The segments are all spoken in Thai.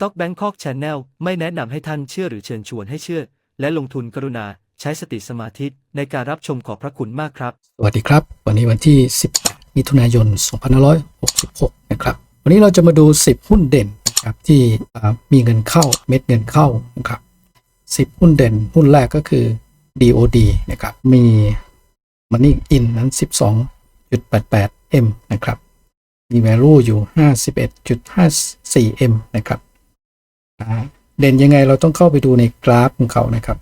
ต็อกแบงคอกชาแนลไม่แนะนำให้ท่านเชื่อหรือเชิญชวนให้เชื่อ และลงทุนกรุณาใช้สติสมาธิในการรับชมขอบพระคุณมากครับ สวัสดีครับ วันนี้วันที่ 10 มิถุนายน 2566 นะครับ วันนี้เราจะมาดู 10 หุ้นเด่นนะครับที่มีเงินเข้าเม็ดเงินเข้านะครับ10 หุ้นเด่นหุ้นแรกก็คือ DOD นะครับมี Money In นั้น 12.88 M นะครับมี value อยู่ 51.54 M นะครับ เด่นยังไงเราต้องเข้าไปดูในกราฟของเขานะครับ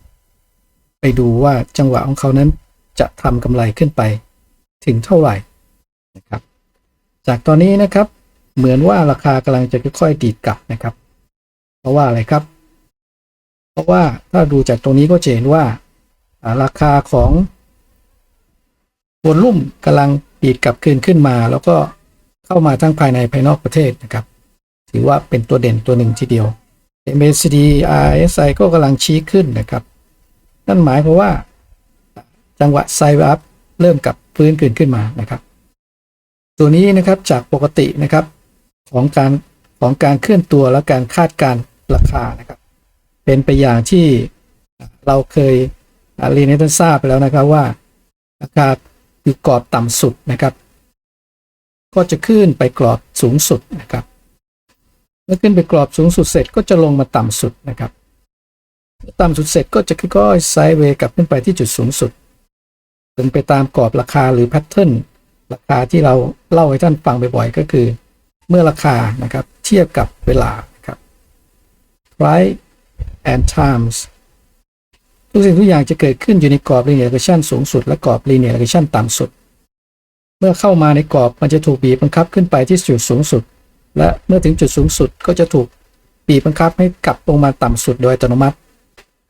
ไปดูว่าจังหวะของเขานั้นจะทำกำไรขึ้นไปถึงเท่าไหร่นะครับ จากตอนนี้นะครับเหมือนว่าราคากำลังจะค่อยๆดีดกลับนะครับ เพราะว่าอะไรครับ เพราะว่าถ้าดูจากตรงนี้ก็จะเห็นว่าราคาของวอลลุ่มกำลังดีดกลับคืนขึ้นมา แล้วก็เข้ามาทั้งภายในภายนอกประเทศนะครับ ถือว่าเป็นตัวเด่นตัวหนึ่งทีเดียว MACD RSI ก็กำลังชี้ขึ้นนะครับ นั่นหมายความว่า จังหวะไซด์อัพเริ่มกับฟื้นคืนขึ้นมานะครับ ตัวนี้นะครับจากปกตินะครับของการของการเคลื่อนตัวและการคาดการราคานะครับ เป็นไปอย่างที่เราเคยเรียนให้ท่านทราบไปแล้วนะครับว่าราคาอยู่กรอบต่ำสุดนะครับ ก็จะขึ้นไปกรอบสูงสุดนะครับ เมื่อขึ้นไปกรอบสูงสุดเสร็จก็จะลงมาต่ำสุดนะครับ ต่ำสุดเสร็จก็จะค่อยๆไซด์เวย์กลับขึ้นไปที่จุดสูงสุดเป็นไปตามกรอบราคาหรือแพทเทิร์นราคาที่เราเล่าให้ท่านฟังบ่อยๆก็คือ เมื่อราคานะครับเทียบกับเวลาครับ price and times ทุกสิ่งทุกอย่างจะเกิดขึ้นอยู่ในกรอบ linear regression สูงสุดและกรอบ linear regression ต่ำสุด เมื่อเข้ามาในกรอบมันจะถูกบีบบังคับขึ้นไปที่จุดสูงสุด และเมื่อถึงจุดสูงสุดก็จะถูกบีบบังคับให้กลับลงมาต่ำสุดโดยอัตโนมัติ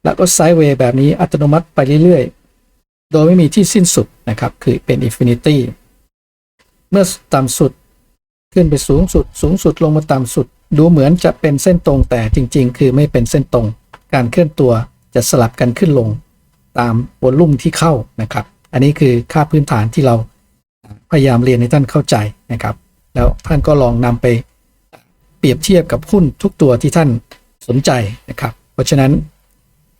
แล้วก็ไซด์เวย์แบบนี้อัตโนมัติไปเรื่อยๆ โดยไม่มีที่สิ้นสุดนะครับ คือเป็นอินฟินิตี้ เมื่อต่ำสุดขึ้นไปสูงสุด สูงสุดลงมาต่ำสุด ดูเหมือนจะเป็นเส้นตรงแต่จริง ๆ คือไม่เป็นเส้นตรง การเคลื่อนตัวจะสลับกันขึ้นลง ตามวอลลุ่มที่เข้านะครับ อันนี้คือค่าพื้นฐานที่เราพยายามเรียนให้ท่านเข้าใจนะครับ แล้วท่านก็ลองนำไปเป รียบเทียบกับหุ้นทุกตัวที่ท่านสนใจนะครับ เพราะฉะนั้น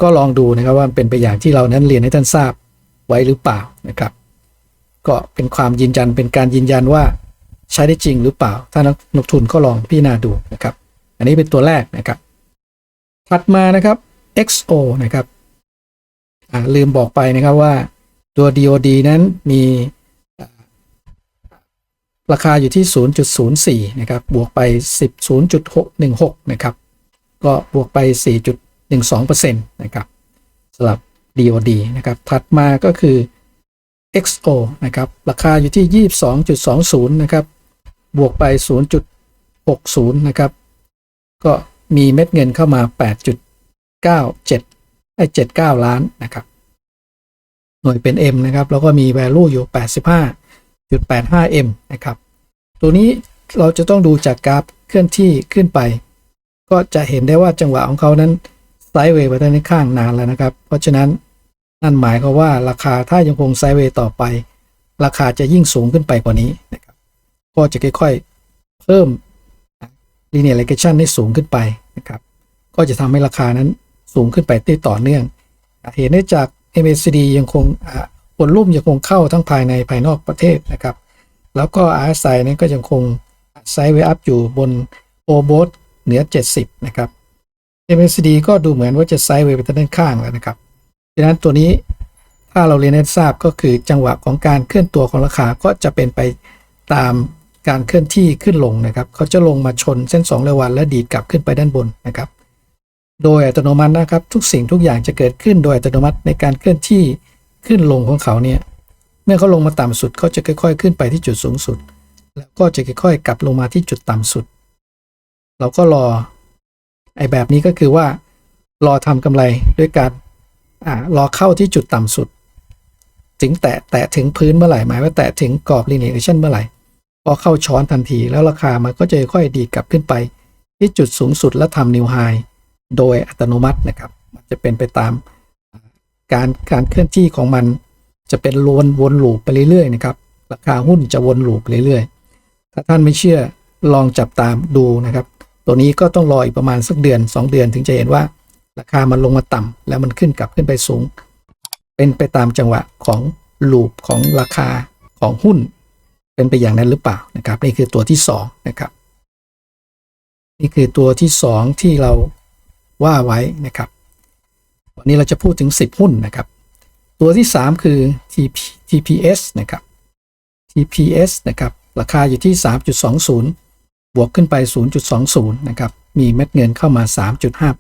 ก็ลองดูนะครับว่าเป็นไปอย่างที่เรานั้นเรียนให้ท่านทราบไว้หรือเปล่านะครับ ก็เป็นความยืนยันเป็นการยืนยันว่าใช้ได้จริงหรือเปล่า ถ้านักลงทุนก็ลองพิจารณาดูนะครับ อันนี้เป็นตัวแรกนะครับ ถัดมานะครับ XO นะครับอ่าลืมบอกไปนะครับว่าตัว DOD นั้นมี ราคาอยู่ที่ 0.04 นะครับ บวกไป 10.0.616 นะครับ ก็บวกไป 4.12%นะครับสำหรับ DOD นะครับ ถัดมาก็คือ XO นะครับ ราคาอยู่ที่ 22.20 นะครับ บวกไป 0.60 นะครับ ก็มีเม็ดเงินเข้ามา 8.97ไอ้79 ล้านนะครับ หน่วยเป็น M นะครับ แล้วก็มี value อยู่ 85 0.85m นะครับ ตัวนี้เราจะต้องดูจากกราฟเคลื่อนที่ขึ้นไป ก็จะเห็นได้ว่าจังหวะของเขานั้นไซด์เวย์ไปด้านข้างนานแล้วนะครับ เพราะฉะนั้นนั่นหมายก็ว่าราคาถ้ายังคงไซด์เวย์ต่อไป ราคาจะยิ่งสูงขึ้นไปกว่านี้นะครับ ก็จะค่อยๆ เพิ่มลีเนีย regression ให้สูงขึ้นไปนะครับ ก็จะทำให้ราคานั้นสูงขึ้นไปติดต่อเนื่อง เห็นได้จาก MACD ยังคง ผลรุ่มยังคงเข้าทั้งภายในภายนอกประเทศนะครับ แล้วก็ RSI นั้นก็ยังคงไซด์เวอัพอยู่บนโอโบสเหนือ 70 นะครับ MACD ก็ดูเหมือนว่าจะไซด์เวย์ไปทางด้านข้างแล้วนะครับดังนั้นตัวนี้ถ้าเราเรียนให้ทราบก็คือจังหวะของการเคลื่อนตัวของราคาก็จะเป็นไปตามการเคลื่อนที่ขึ้นลงนะครับเขาจะลงมาชนเส้น2เรวัน และดีดกลับขึ้นไปด้านบนนะครับ โดยอัตโนมัตินะครับทุกสิ่งทุกอย่างจะเกิดขึ้นโดยอัตโนมัติในการเคลื่อนที่ ขึ้นลงของเขาเนี่ยเมื่อเขาลงมาต่ำสุดเขาจะค่อย ๆ ขึ้นไปที่จุดสูงสุด แล้วก็จะค่อย ๆ กลับลงมาที่จุดต่ำสุด เราก็รอไอ้แบบนี้ก็คือว่า รอทำกำไรด้วยการอ่ารอเข้าที่จุดต่ำสุด ถึงแตะแตะถึงพื้นเมื่อไหร่หมายว่าแตะถึงกรอบ linear regression เมื่อไหร่พอเข้าช้อนทันทีแล้วราคามันก็จะค่อยๆดีกลับขึ้นไป ที่จุดสูงสุดและทำนิวไฮโดยอัตโนมัตินะครับมันจะเป็นไปตาม การการเคลื่อนที่ของมันจะเป็นวนวนลูปไปเรื่อยๆนะครับราคาหุ้นจะวนลูปไปเรื่อยๆ ถ้าท่านไม่เชื่อลองจับตามดูนะครับ ตัวนี้ก็ต้องรออีกประมาณสักเดือน 2 เดือนถึงจะเห็นว่า ราคามันลงมาต่ำแล้วมันขึ้นกลับขึ้นไปสูง เป็นไปตามจังหวะของลูปของราคาของหุ้น เป็นไปอย่างนั้นหรือเปล่านะครับนี่คือตัวที่สองนะครับนี่คือตัวที่สองที่เราว่าไว้นะครับ วันนี้เราจะพูดถึง 10 หุ้นนะครับ ตัวที่ 3 คือ TP TPS นะครับ TPS นะครับ ราคาอยู่ที่ 3.20 บวกขึ้นไป 0.20 นะครับ มีเม็ดเงินเข้ามา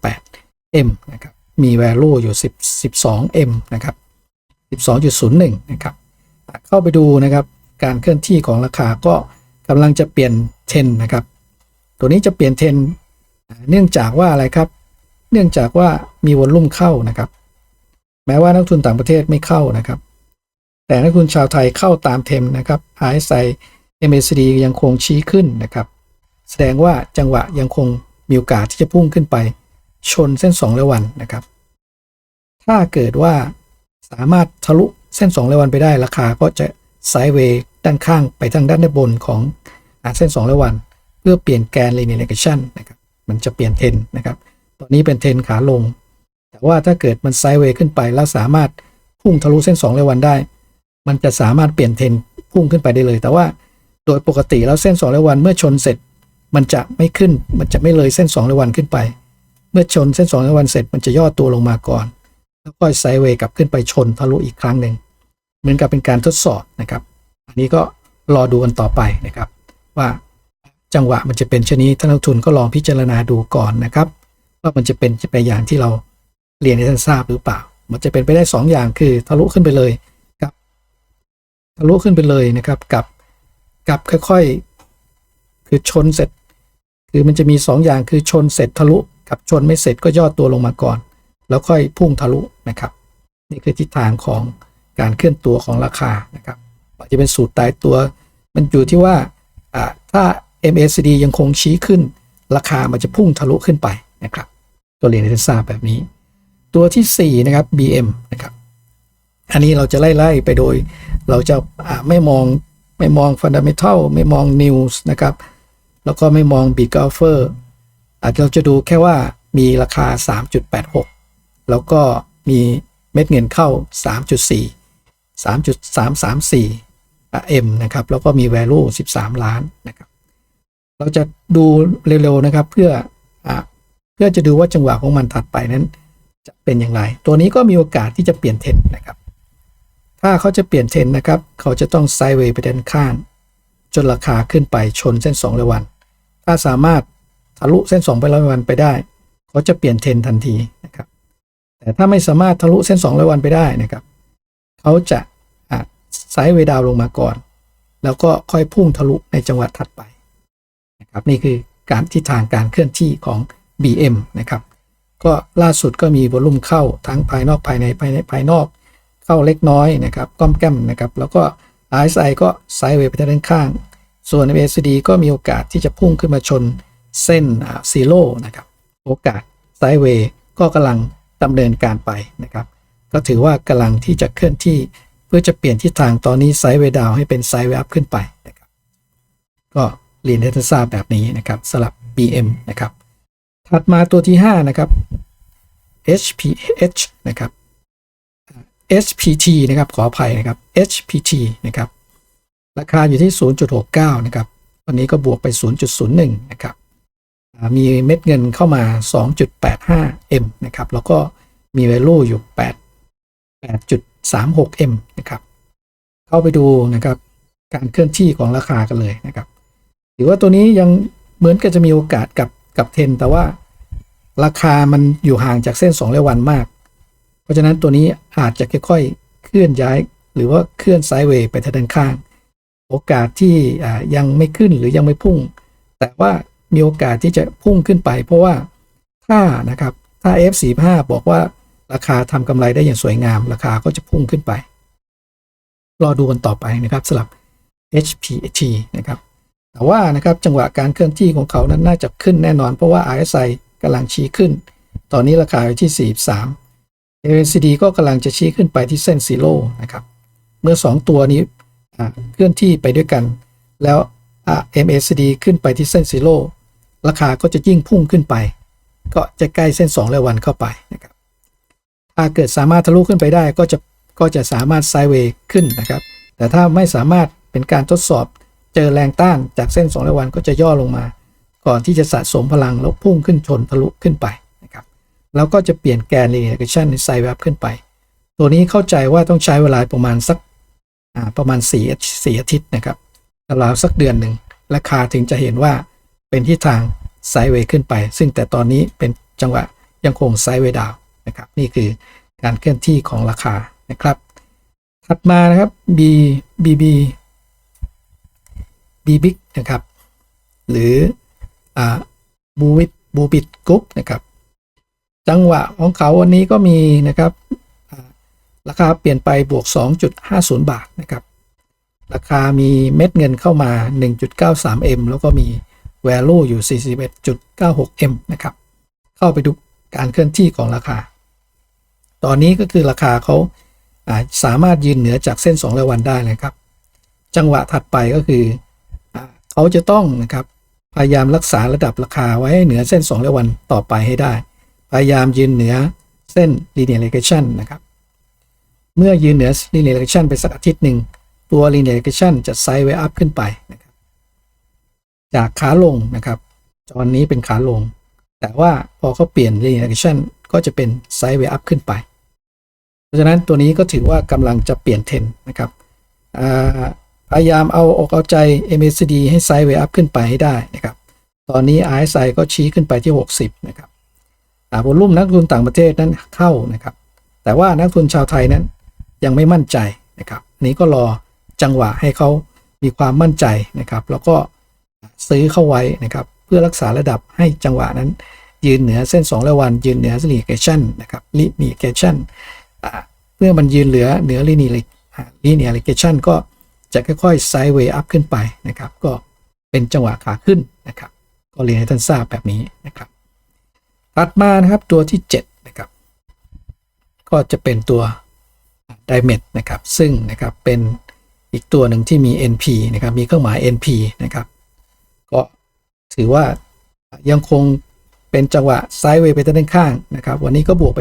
3.58 M นะครับ มี value อยู่ 10 12 M นะครับ 12.01 นะครับ เข้าไปดูนะครับ การเคลื่อนที่ของราคาก็กำลังจะเปลี่ยนเทรนนะครับ ตัวนี้จะเปลี่ยนเทรนเนื่องจากว่าอะไรครับ นื่องจากว่ามีวอลลุ่มเข้านะครับ แม้ว่านักทุนต่างประเทศไม่เข้านะครับ แต่นักทุนชาวไทยเข้าตามเทรนะครับ RSI MACD ยังคงชี้ขึ้นนะครับ แสดงว่าจังหวะยังคงมีโอกาสที่จะพุ่งขึ้นไป ชนเส้น2ระวันนะครับ ถ้าเกิดว่าสามารถทะลุเส้น2ระวันไปได้ราคาก็จะไซด์เวย์ด้านข้างไปทางด้านบนของอเส้น2ระวัน เพื่อเปลี่ยนแกน linear regression นะครับ มันจะเปลี่ยนเทนนะครับ ตอนนี้เป็นเทรนขาลง แต่ว่าถ้าเกิดมันไซด์เวย์ขึ้นไปแล้วสามารถพุ่งทะลุเส้น2รวันได้ มันจะสามารถเปลี่ยนเทรนพุ่งขึ้นไปได้เลย แต่ว่าโดยปกติแล้วเส้น2รวันเมื่อชนเสร็จ มันจะไม่ขึ้น มันจะไม่เลยเส้น2รวันขึ้นไป เมื่อชนเส้น2รวันเสร็จมันจะย่อตัวลงมาก่อน แล้วก็ไซด์เวย์กลับขึ้นไปชนทะลุอีกครั้งหนึ่งเหมือนกับเป็นการทดสอบนะครับ อันนี้ก็รอดูกันต่อไปนะครับ ว่าจังหวะมันจะเป็นเช่นนี้ท่านนักทุนก็ลองพิจารณาดูก่อนนะครับ ว่ามันจะเป็นจะไปอย่างที่เราเรียนให้ท่านทราบหรือเปล่า มันจะเป็นไปได้ 2 อย่างคือทะลุขึ้นไปเลยกับทะลุขึ้นไปเลยนะครับกับกับค่อยๆ คือชนเสร็จ คือมันจะมี 2 อย่างคือชนเสร็จทะลุกับชนไม่เสร็จก็ย่อตัวลงมาก่อน แล้วค่อยพุ่งทะลุนะครับ นี่คือทิศทางของการเคลื่อนตัวของราคานะครับอาจจะเป็นสูตรตายตัว มันอยู่ที่ว่าอ่าถ้า MACD ยังคงชี้ขึ้น ราคามันจะพุ่งทะลุขึ้นไป นะครับตัวเรียนให้ท่านทราบแบบนี้ ตัวที่ 4 นะครับ BM นะครับ อันนี้เราจะไล่ๆไปโดย เราจะไม่มองไม่มอง Fundamental ไม่มอง News นะครับ แล้วก็ไม่มอง Big Offer อาจจะเราจะดูแค่ว่ามีราคา 3.86 แล้วก็มีเม็ดเงินเข้า 3.4 3.334 M นะครับ แล้วก็มี value 13 ล้านนะครับ เราจะดูเร็วๆนะครับเพื่ออ เพื่อจะดูว่าจังหวะของมันถัดไปนั้น จะเป็นอย่างไร ตัวนี้ก็มีโอกาสที่จะเปลี่ยนเทรนนะครับ ถ้าเขาจะเปลี่ยนเทรนนะครับ เขาจะต้องไซด์เวย์ไปด้านข้างจนราคาขึ้นไปชนเส้น2ระวัน ถ้าสามารถทะลุเส้น2ไปร้อยวันไปได้ เขาจะเปลี่ยนเทรนทันทีนะครับ แต่ถ้าไม่สามารถทะลุเส้น2ร้อยวันไปได้นะครับ เขาจะไซด์เวย์ดาวลงมาก่อน แล้วก็ค่อยพุ่งทะลุในจังหวะถัดไปนะครับนี่คือการทิศทางการเคลื่อนที่ของ BM นะครับ ก็ล่าสุดก็มีวอลุ่มเข้าทั้งภายนอกภายในภายในภายนอกเข้าเล็กน้อยนะครับก้อมแก้มนะครับ แล้วก็ RSI ก็ไซด์เวย์ไปด้านข้าง ส่วน MACD ก็มีโอกาสที่จะพุ่งขึ้นมาชนเส้นซีโร่นะครับ โอกาสไซด์เวย์ก็กำลังดำเนินการไปนะครับ ก็ถือว่ากำลังที่จะเคลื่อนที่เพื่อจะเปลี่ยนทิศทางตอนนี้ไซด์เวย์ดาวให้เป็นไซด์เวย์อัพขึ้นไปนะครับ ก็เรียนให้ท่านทราบแบบนี้นะครับสลับ BM นะครับ ถัดมาตัวที่ 5 นะครับ HPH นะครับ HPT นะครับขออภัยนะครับ HPT นะครับราคาอยู่ที่ 0.69 นะครับ วันนี้ก็บวกไป 0.01 นะครับ มีเม็ดเงินเข้ามา 2.85 M นะครับ แล้วก็มี value อยู่ 8 8.36 M นะครับ เข้าไปดูนะครับ การเคลื่อนที่ของราคากันเลยนะครับ ถือว่าตัวนี้ยังเหมือนกับจะมีโอกาสกับ กับเทนแต่ว่าราคามันอยู่ห่างจากเส้น2ร้อยวันมาก เพราะฉะนั้นตัวนี้อาจจะค่อยๆเคลื่อนย้าย หรือว่าเคลื่อนไซด์เวย์ไปทางด้านข้าง โอกาสที่ยังไม่ขึ้นหรือยังไม่พุ่ง แต่ว่ามีโอกาสที่จะพุ่งขึ้นไป เพราะว่าถ้านะครับถ้า F45 บอกว่าราคาทำกำไรได้อย่างสวยงาม ราคาก็จะพุ่งขึ้นไป รอดูกันต่อไปนะครับสำหรับ HPT นะครับ แต่ว่านะครับจังหวะการเคลื่อนที่ของเขานั้นน่าจะขึ้นแน่นอนเพราะว่า RSI กำลังชี้ขึ้น ตอนนี้ราคาอยู่ที่ 43 MACD ก็กำลังจะชี้ขึ้นไปที่เส้นซีโร่นะครับ เมื่อ 2 ตัวนี้เคลื่อนที่ไปด้วยกัน แล้ว MACD ขึ้นไปที่เส้นซีโร่ราคาก็จะยิ่งพุ่งขึ้นไป ก็จะใกล้เส้น2รายวันเข้าไปนะครับ ถ้าเกิดสามารถทะลุขึ้นไปได้ก็จะก็จะสามารถไซด์เวย์ขึ้นนะครับ แต่ถ้าไม่สามารถเป็นการทดสอบ เจอแรงต้านจากเส้น2รายวันก็จะย่อลงมา ก่อนที่จะสะสมพลังแล้วพุ่งขึ้นชนทะลุขึ้นไปนะครับแล้วก็จะเปลี่ยนแกน linear regression ในไซด์เวฟขึ้นไป ตัวนี้เข้าใจว่าต้องใช้เวลาประมาณสักประมาณ4อาทิตย์4อาทิตย์นะครับราวสักเดือนหนึ่งราคาถึงจะเห็นว่าเป็นทิศทางไซด์เวย์ขึ้นไป ซึ่งแต่ตอนนี้เป็นจังหวะยังคงไซด์เวย์ดาวนะครับนี่คือการเคลื่อนที่ของราคานะครับ ถัดมานะครับ B BB B Big นะครับ หรือบูวิดบูบิดกรุ๊ปนะครับ จังหวะของเขาวันนี้ก็มีนะครับ ราคาเปลี่ยนไปบวก 2.50 บาทนะครับ ราคามีเม็ดเงินเข้ามา 1.93M แล้วก็มี value อยู่ 41.96M นะครับ เข้าไปดูการเคลื่อนที่ของราคา ตอนนี้ก็คือราคาเขาาสามารถยืนเหนือจากเส้น 2 รายวันได้เลยครับ จังหวะถัดไปก็คือ เขาจะต้องนะครับพยายามรักษาระดับราคาไว้ให้เหนือเส้น2รายวันต่อไปให้ได้ พยายามยืนเหนือเส้น linear regression นะครับ เมื่อยืนเหนือ linear regression ไปสักอาทิตย์หนึ่ง ตัว linear regression จะไซด์เวย์อัพขึ้นไปนะครับ จากขาลงนะครับตอนนี้เป็นขาลง แต่ว่าพอเขาเปลี่ยน linear regression ก็จะเป็นไซด์เวย์อัพขึ้นไป เพราะฉะนั้นตัวนี้ก็ถือว่ากำลังจะเปลี่ยนเทรนนะครับอ่า พยายามเอาอกเอาใจ MACD ให้ไซด์เวย์อัพขึ้นไปให้ได้นะครับ ตอนนี้ RSI ก็ชี้ขึ้นไปที่ 60 นะครับอ่าวอลุ่มนักลงทุนต่างประเทศนั้นเข้านะครับ แต่ว่านักลงทุนชาวไทยนั้นยังไม่มั่นใจนะครับ นี้ก็รอจังหวะให้เขามีความมั่นใจนะครับ แล้วก็ซื้อเข้าไว้นะครับ เพื่อรักษาระดับให้จังหวะนั้น ยืนเหนือเส้น2รายวัน ยืนเหนือ linear นนะครับ linear อ่าเมื่อมันยืนเหลือเหนือ linear linear regression ก็ จะค่อยๆ sideway up ขึ้นไปนะครับ ก็เป็นจังหวะขาขึ้นนะครับ ก็เรียนให้ท่านทราบแบบนี้นะครับ ถัดมานะครับตัวที่ 7 นะครับ ก็จะเป็นตัว d i m e t นะครับ ซึ่งนะครับเป็นอีกตัวหนึ่งที่มี NP นะครับ มีเครื่องหมาย NP นะครับ ก็ถือว่ายังคงเป็นจังหวะไซด์เวย์ไปด้านข้างนะครับ วันนี้ก็บวกไป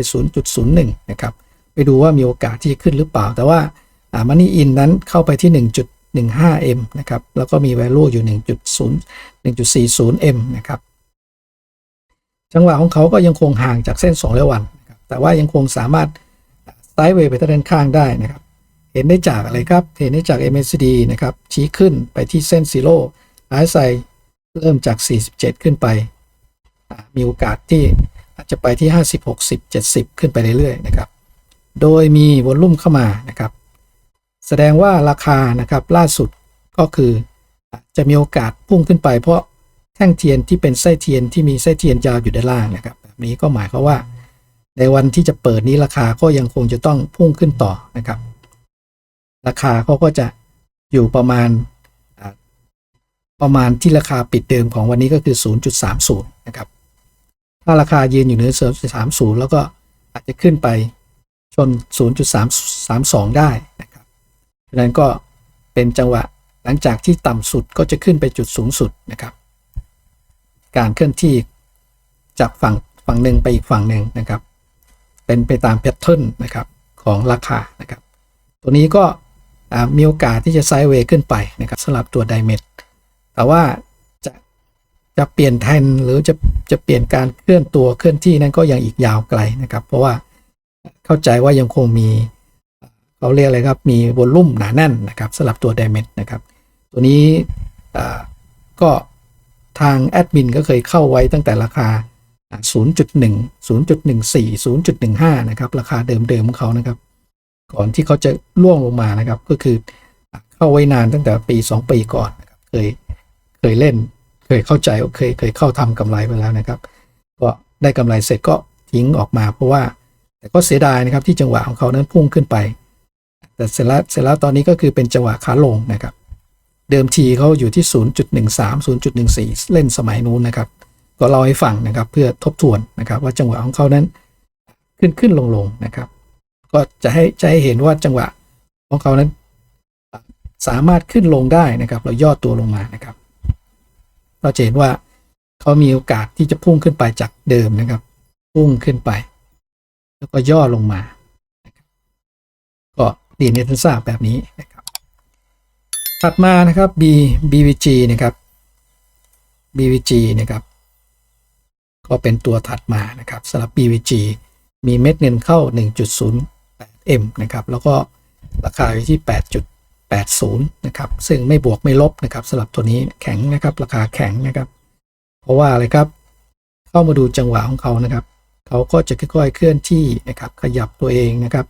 0.01 นะครับ ไปดูว่ามีโอกาสที่จะขึ้นหรือเปล่า แต่ว่า มันนี่อินนั้นเข้าไปที่ 1.15M นะครับ แล้วก็มี value อยู่ 1.0 1.40M นะครับ จังหวะของเขาก็ยังคงห่างจากเส้น2รายวันนะครับแต่ว่ายังคงสามารถไซด์เวย์ไปด้านข้างได้นะครับ เห็นได้จากอะไรครับ เห็นได้จาก MACD นะครับ ชี้ขึ้นไปที่เส้นซีโร่ RSI เริ่มจาก 47 ขึ้นไป มีโอกาสที่อาจจะไปที่ 50 60 70 ขึ้นไปเรื่อยๆนะครับ โดยมีวอลลุ่มเข้ามานะครับ แสดงว่าราคานะครับล่าสุดก็คือจะมีโอกาสพุ่งขึ้นไป เพราะแท่งเทียนที่เป็นไส้เทียนที่มีไส้เทียนยาวอยู่ด้านล่างนะครับแบบนี้ก็หมายความว่า ในวันที่จะเปิดนี้ราคาก็ยังคงจะต้องพุ่งขึ้นต่อนะครับ ราคาเขาก็จะอยู่ประมาณประมาณที่ราคาปิดเดิมของวันนี้ก็คือ 0.30 นะครับ ถ้าราคายืนอยู่เหนือ0.30 แล้วก็อาจจะขึ้นไปชน 0.332 ได้นะครับดังนั้นก็เป็นจังหวะหลังจากที่ต่ำสุดก็จะขึ้นไปจุดสูงสุดนะครับ การเคลื่อนที่จากฝั่งฝั่งหนึ่งไปอีกฝั่งหนึ่งนะครับ เป็นไปตามแพทเทิร์นนะครับของราคานะครับ ตัวนี้ก็มีโอกาสที่จะไซด์เวย์ขึ้นไปนะครับสำหรับตัวไดเมทแต่ว่าจะจะเปลี่ยนแทนหรือจะจะเปลี่ยนการเคลื่อนตัวเคลื่อนที่นั้นก็ยังอีกยาวไกลนะครับ เพราะว่าเข้าใจว่ายังคงมี เขาเรียกอะไรครับ มีวอลลุ่มหนาแน่นนะครับสำหรับตัวไดเมทนะครับ ตัวนี้ก็ทางแอดมินก็เคยเข้าไว้ตั้งแต่ราคา 0.1 0.14 0.15 นะครับ ราคาเดิมๆของเขานะครับ ก่อนที่เขาจะล่วงลงมานะครับ ก็คือเข้าไว้นานตั้งแต่ปี 2 ปีก่อนนะครับเคยเคยเล่น เคยเข้าใจเคยเคยเข้าทำกำไรไปแล้วนะครับ ก็ได้กำไรเสร็จก็ทิ้งออกมา เพราะว่าแต่ก็เสียดายนะครับที่จังหวะของเขานั้นพุ่งขึ้นไป แต่เสร็จแล้วเสร็จแล้วตอนนี้ก็คือเป็นจังหวะขาลงนะครับ เดิมทีเขาอยู่ที่ 0.13 0.14 เล่นสมัยนู้นนะครับ ก็เล่าให้ฟังนะครับเพื่อทบทวนนะครับ ว่าจังหวะของเขานั้นขึ้นขึ้นลงลงนะครับ ก็จะให้จะให้เห็นว่าจังหวะของเขานั้นสามารถขึ้นลงได้นะครับ เราย่อตัวลงมานะครับ เราจะเห็นว่าเขามีโอกาสที่จะพุ่งขึ้นไปจากเดิมนะครับ พุ่งขึ้นไป แล้วก็ย่อลงมา ก็เรียนให้ท่านทราแบบนี้นะครับถัดมานะครับ B BVG นะครับ BVG นะครับ ก็เป็นตัวถัดมานะครับสำหรับ BVG มีเม็ดเงินเข้า 1.08M นะครับ แล้วก็ราคาอยู่ที่ 8.80 นะครับ ซึ่งไม่บวกไม่ลบนะครับสำหรับตัวนี้แข็งนะครับ ราคาแข็งนะครับ เพราะว่าอะไรครับ เข้ามาดูจังหวะของเขานะครับ เขาก็จะค่อยๆเคลื่อนที่นะครับ ขยับตัวเองนะครับ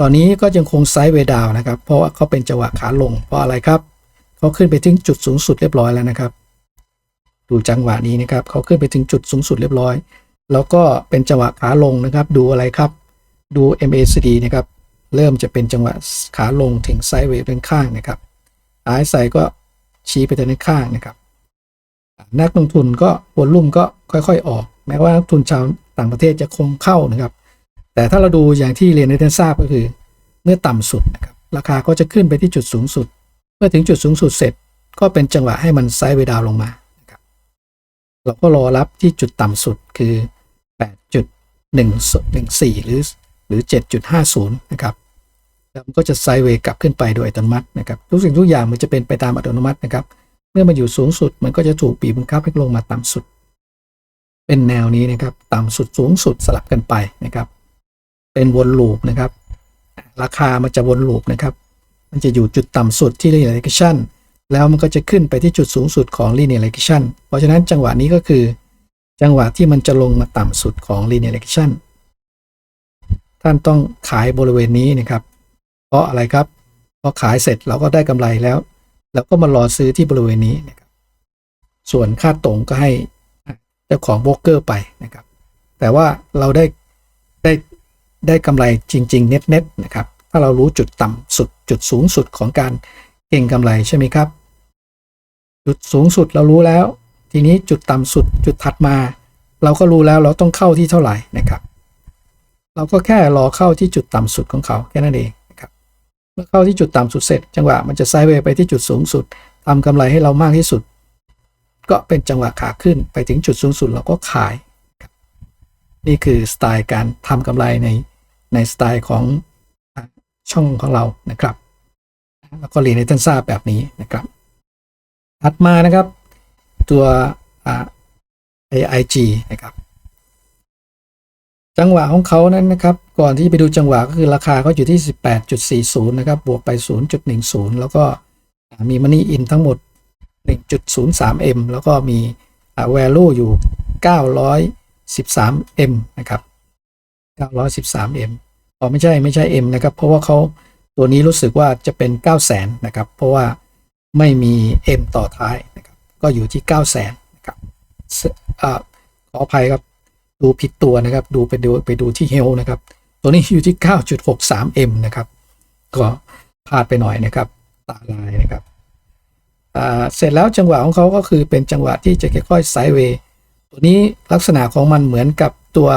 ตอนนี้ก็ยังคงไซด์เวดาวนะครับ เพราะว่าเขาเป็นจังหวะขาลง เพราะอะไรครับเขาขึ้นไปถึงจุดสูงสุดเรียบร้อยแล้วนะครับ ดูจังหวะนี้นะครับเขาขึ้นไปถึงจุดสูงสุดเรียบร้อย แล้วก็เป็นจังหวะขาลงนะครับ ดูอะไรครับ ดู MACD นะครับ เริ่มจะเป็นจังหวะขาลงถึงไซด์เวย์ด้านข้างนะครับอายไซก็ชี้ไปทางด้านข้างนะครับ นักลงทุนก็วอลุ่มก็ค่อยๆ ออก แม้ว่านักทุนชาวต่างประเทศจะคงเข้านะครับ แต่ถ้าเราดูอย่างที่เรียนให้ท่านทราบก็คือ เมื่อต่ำสุดนะครับราคาก็จะขึ้นไปที่จุดสูงสุด เมื่อถึงจุดสูงสุดเสร็จ ก็เป็นจังหวะให้มันไซด์เวดาวลงมานะครับเราก็รอรับที่จุดต่ำสุดคือ 8.114 หรือหรือ 7.50 นะครับแล้วมันก็จะไซด์เวย์กลับขึ้นไปโดยอัตโนมัตินะครับทุกสิ่งทุกอย่างมันจะเป็นไปตามอัตโนมัตินะครับ เมื่อมาอยู่สูงสุดมันก็จะถูกบีบบังคับให้ลงมาต่ำสุด เป็นแนวนี้นะครับ ต่ำสุดสูงสุดสลับกันไปนะครับ เป็นวนลูปนะครับ ราคามันจะวนลูปนะครับ มันจะอยู่จุดต่ำสุดที่ linear regression แล้วมันก็จะขึ้นไปที่จุดสูงสุดของ linear regression เพราะฉะนั้นจังหวะนี้ก็คือ จังหวะที่มันจะลงมาต่ำสุดของ linear regression ท่านต้องขายบริเวณนี้นะครับ เพราะอะไรครับพอขายเสร็จเราก็ได้กำไรแล้วแล้วก็มารอซื้อที่บริเวณนี้นะครับ ส่วนค่าตรงก็ให้เจ้าของโบรกเกอร์ไปนะครับ แต่ว่าเราได้ได้ ได้กำไรจริง ๆ เน็ตๆนะครับ ถ้าเรารู้จุดต่ำสุดจุดสูงสุดของการเก็งกำไรใช่ไหมครับ จุดสูงสุดเรารู้แล้ว ทีนี้จุดต่ำสุดจุดถัดมา เราก็รู้แล้วเราต้องเข้าที่เท่าไหร่นะครับ เราก็แค่รอเข้าที่จุดต่ำสุดของเขาแค่นั้นเองนะครับ เมื่อเข้าที่จุดต่ำสุดเสร็จ จังหวะมันจะไซด์เวย์ไปที่จุดสูงสุดทำกำไรให้เรามากที่สุด ก็เป็นจังหวะขาขึ้นไปถึงจุดสูงสุดเราก็ขายนี่คือสไตล์การทำกำไรใน ในสไตล์ของช่องของเรานะครับ แล้วก็เรียนให้ท่านทราบแบบนี้นะครับ ถัดมานะครับตัวอ่า AIG นะครับ จังหวะของเขานั้นนะครับ ก่อนที่จะไปดูจังหวะก็คือราคาก็อยู่ที่ 18.40 นะครับ บวกไป 0.10 แล้วก็มี Money In ทั้งหมด 1.03M แล้วก็มี value อยู่ 913M นะครับ 913M อ๋อไม่ใช่ไม่ใช่ M นะครับ เพราะว่าเขาตัวนี้รู้สึกว่าจะเป็น 900,000นะครับ เพราะว่าไม่มี M ต่อท้ายนะครับก็อยู่ที่ 900,000นะครับอ่าขออภัยครับดูผิดตัวนะครับ ดูไปดูไปดูที่เฮลนะครับ ตัวนี้อยู่ที่ 9.63M นะครับ ก็พลาดไปหน่อยนะครับตาลายนะครับเสร็จแล้วจังหวะของเขาก็คือเป็นจังหวะที่จะค่อยๆไซด์เวย์ตัวนี้ลักษณะของมันเหมือนกับตัว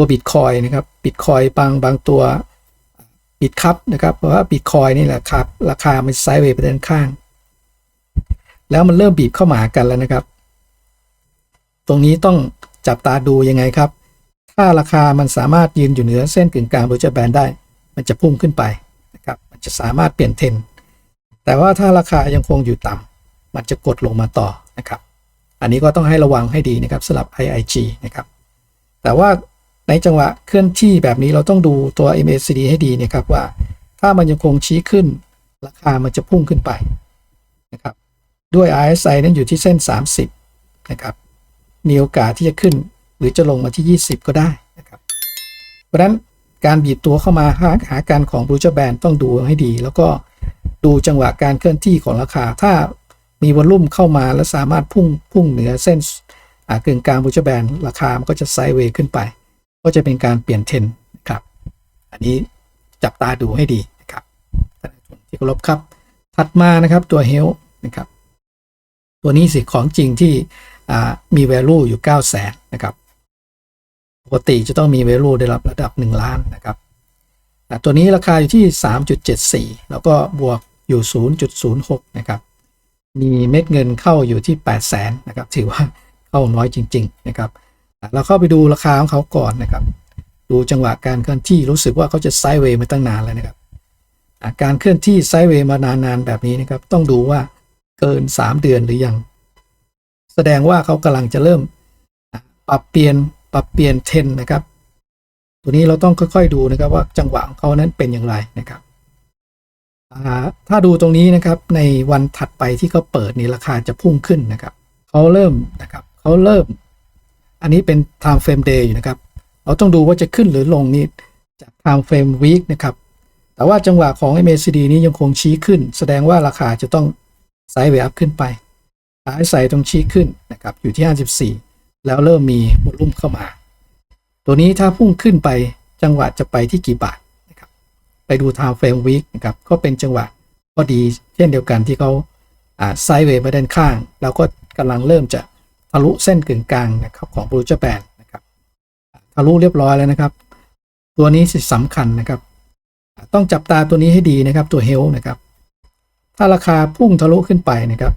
ตัวบิตคอยนะครับบิตคอยบางบางตัวบิตคัพนะครับ เพราะว่าบิตคอยนี่แหละครับ ราคามันไซด์เวย์ไปด้านข้าง แล้วมันเริ่มบีบเข้ามาหากันแล้วนะครับ ตรงนี้ต้องจับตาดูยังไงครับ ถ้าราคามันสามารถยืนอยู่เหนือเส้นกึ่งกลางโดยจะแบนได้ มันจะพุ่งขึ้นไปนะครับ มันจะสามารถเปลี่ยนเทรนแต่ว่าถ้าราคายังคงอยู่ต่ำมันจะกดลงมาต่อนะครับ อันนี้ก็ต้องให้ระวังให้ดีนะครับสำหรับ IIG นะครับ แต่ว่า ในจังหวะเคลื่อนที่แบบนี้เราต้องดูตัว MACD ให้ดีนะครับว่า ถ้ามันยังคงชี้ขึ้น ราคามันจะพุ่งขึ้นไปนะครับด้วย RSI นั้นอยู่ที่เส้น 30นะครับมีโอกาสที่จะขึ้น หรือจะลงมาที่ 20 ก็ได้นะครับเพราะนั้นการบีบตัวเข้ามาหาหาการของบรูเจอร์แบนต้องดูให้ดี แล้วก็ดูจังหวะการเคลื่อนที่ของราคา ถ้ามีวอลลุ่มเข้ามาแล้วสามารถพุ่งพุ่งเหนือเส้นกึ่งกลางบรูเจอร์แบนราคามันก็จะไซด์เวย์ขึ้นไป ก็จะเป็นการเปลี่ยนเทรนนะครับ อันนี้จับตาดูให้ดีนะครับท่านผู้ชมที่เคารพครับ ถัดมานะครับตัวเฮลนะครับ ตัวนี้สิของจริงที่มี value อยู่ 9 0 0แสนนะครับ ปกติจะต้องมี value ได้รับระดับ 1 ล้านนะครับอ่ตัวนี้ราคาอยู่ที่ 3.74 แล้วก็บวกอยู่ 0.06 นะครับ มีเม็ดเงินเข้าอยู่ที่ 8 0 0แสนนะครับ ถือว่าเข้าน้อยจริง ๆ นะครับ เราเข้าไปดูราคาของเขาก่อนนะครับ ดูจังหวะการเคลื่อนที่รู้สึกว่าเขาจะไซด์เวย์มาตั้งนานแล้วนะครับการเคลื่อนที่ไซด์เวย์มานานๆแบบนี้นะครับ ต้องดูว่าเกิน 3 เดือนหรือยัง แสดงว่าเขากำลังจะเริ่มปรับเปลี่ยนปรับเปลี่ยนเทรนนะครับ ตัวนี้เราต้องค่อยๆดูนะครับว่าจังหวะของเขานั้นเป็นอย่างไรนะครับถ้าดูตรงนี้นะครับในวันถัดไปที่เขาเปิดนี่ราคาจะพุ่งขึ้นนะครับเขาเริ่มนะครับเขาเริ่ม อันนี้เป็น time frame day อยู่นะครับ เราต้องดูว่าจะขึ้นหรือลงนี่จาก time frame week นะครับ แต่ว่าจังหวะของ MACD นี้ยังคงชี้ขึ้น แสดงว่าราคาจะต้องไซด์เวย์อัพขึ้นไปหายใส่ตรงชี้ขึ้นนะครับ อยู่ที่ 54 แล้วเริ่มมีวอลุ่มเข้ามา ตัวนี้ถ้าพุ่งขึ้นไปจังหวะจะไปที่กี่บาทนะครับไปดู time frame week นะครับก็เป็นจังหวะพอดีเช่นเดียวกันที่เขาไซด์เวย์มาด้านข้างแล้วก็กำลังเริ่มจะ ทะลุเส้นกึ่งกลางนะครับของบรูจแปนนะครับทะลุเรียบร้อยแล้วนะครับ ตัวนี้สิสำคัญนะครับ ต้องจับตาตัวนี้ให้ดีนะครับตัวเฮลนะครับ ถ้าราคาพุ่งทะลุขึ้นไปนะครับ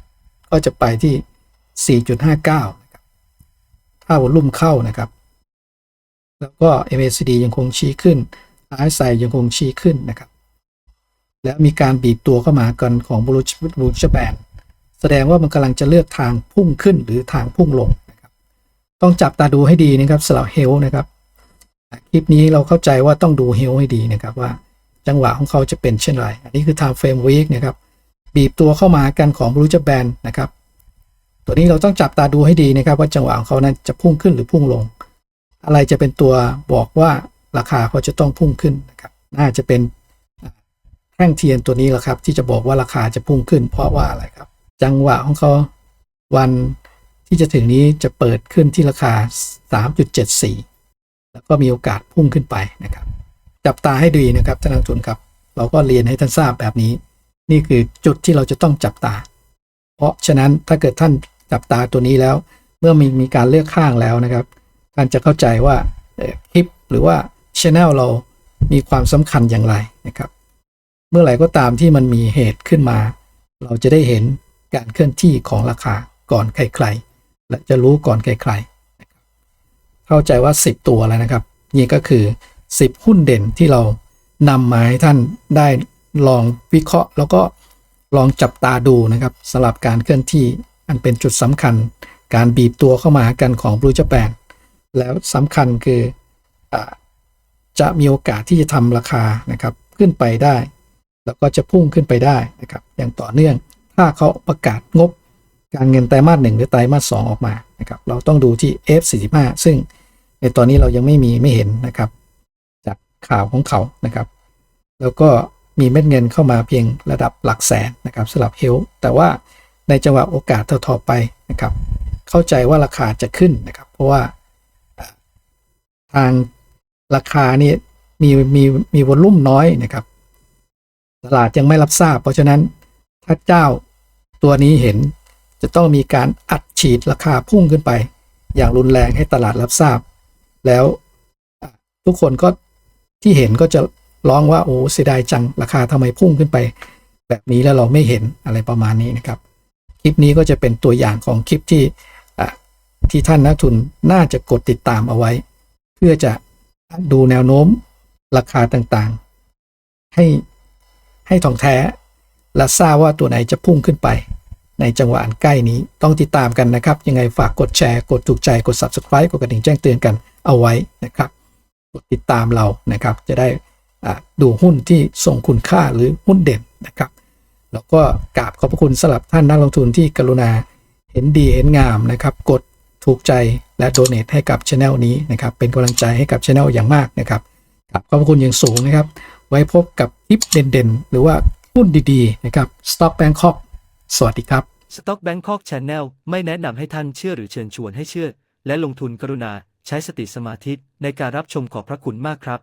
ก็จะไปที่ 4.59นะครับถ้าวอลุ่มเข้านะครับ แล้วก็ MACD ยังคงชี้ขึ้น RSI ยังคงชี้ขึ้นนะครับ และมีการบีบตัวเข้ามากันของบรูบรูชแบน แสดงว่ามันกำลังจะเลือกทางพุ่งขึ้นหรือทางพุ่งลงนะครับต้องจับตาดูให้ดีนะครับสำหรับเฮลนะครับคลิปนี้เราเข้าใจว่าต้องดูเฮลให้ดีนะครับว่าจังหวะของเขาจะเป็นเช่นไร อันนี้คือ time frame week นะครับ บีบตัวเข้ามากันของบรูจแบนนะครับ ตัวนี้เราต้องจับตาดูให้ดีนะครับ ว่าจังหวะของเขานั้นจะพุ่งขึ้นหรือพุ่งลง อะไรจะเป็นตัวบอกว่าราคาเขาจะต้องพุ่งขึ้นนะครับ น่าจะเป็นแท่งเทียนตัวนี้แหละครับ ที่จะบอกว่าราคาจะพุ่งขึ้น เพราะว่าอะไรครับ จังหวะของเขาวันที่จะถึงนี้จะเปิดขึ้นที่ราคา 3.74 แล้วก็มีโอกาสพุ่งขึ้นไปนะครับ จับตาให้ดีนะครับท่านนักลงทุนครับ เราก็เรียนให้ท่านทราบแบบนี้ นี่คือจุดที่เราจะต้องจับตา เพราะฉะนั้นถ้าเกิดท่านจับตาตัวนี้แล้ว เมื่อมีมีการเลือกข้างแล้วนะครับ ท่านจะเข้าใจว่าคลิปหรือว่าช anel เรามีความสำคัญอย่างไรนะครับ เมื่อไหร่ก็ตามที่มันมีเหตุขึ้นมา เราจะได้เห็น การเคลื่อนที่ของราคาก่อนใครๆและจะรู้ก่อนใครๆนะครเข้าใจว่า 10 ตัวแล้วนะครับ นี่ก็คือ 10 หุ้นเด่นที่เรานำมาให้ท่านได้ลองวิเคราะห์ แล้วก็ลองจับตาดูนะครับสำหรับการเคลื่อนที่อันเป็นจุดสำคัญ การบีบตัวเข้ามากันของบรูจแปนแล้วสำคัญคืออจะมีโอกาสที่จะทำราคานะครับขึ้นไปได้ แล้วก็จะพุ่งขึ้นไปได้นะครับอย่างต่อเนื่อง ถ้าเขาประกาศงบการเงินไตรมาสหนึ่งหรือไตรมาสสองออกมานะครับเราต้องดูที่ F45 ซึ่งในตอนนี้เรายังไม่มีไม่เห็นนะครับ จากข่าวของเขานะครับ แล้วก็มีเม็ดเงินเข้ามาเพียงระดับหลักแสนนะครับสำหรับเฮลแต่ว่าในจังหวะโอกาสต่อๆไปนะครับ เข้าใจว่าราคาจะขึ้นนะครับ เพราะว่าอ่าทางราคานี่มีมีมีวอลลุ่มน้อยนะครับ ตลาดยังไม่รับทราบ เพราะฉะนั้น ถ้าเจ้า ตัวนี้เห็นจะต้องมีการอัดฉีดราคาพุ่งขึ้นไป อย่างรุนแรงให้ตลาดรับทราบ แล้วทุกคนก็ที่เห็นก็จะร้องว่าโอ้เสียดายจังราคาทำไมพุ่งขึ้นไป แบบนี้แล้วเราไม่เห็นอะไรประมาณนี้นะครับ คลิปนี้ก็จะเป็นตัวอย่างของคลิปที่ที่ท่านนักทุนน่าจะกดติดตามเอาไว้ เพื่อจะดูแนวโน้มราคาต่างๆ ให้ให้ท่องแท้ และทราบว่าตัวไหนจะพุ่งขึ้นไป ในจังหวะอันใกล้นี้ต้องติดตามกันนะครับ ยังไงฝากกดแชร์ กดถูกใจกด subscribe กดกระดิ่งแจ้งเตือนกันเอาไว้นะครับ กดติดตามเรานะครับ จะได้อ่าดูหุ้นที่ส่งคุณค่าหรือหุ้นเด่นนะครับ แล้วก็กราบขอบพระคุณสำหรับท่านนักลงทุนที่กรุณาเห็นดีเห็นงามนะครับ กดถูกใจและโดเนทให้กับช anel นี้นะครับ เป็นกำลังใจให้กับช anel อย่างมากนะครับกราบขอบพระคุณอย่างสูงนะครับ ไว้พบกับคลิปเด่นๆ หรือว่า หุ้นดีๆนะครับ Stock Bangkok สวัสดีครับ Stock Bangkok Channel ไม่แนะนำให้ท่านเชื่อหรือเชิญชวนให้เชื่อ และลงทุนกรุณาใช้สติสมาธิในการรับชมขอบพระคุณมากครับ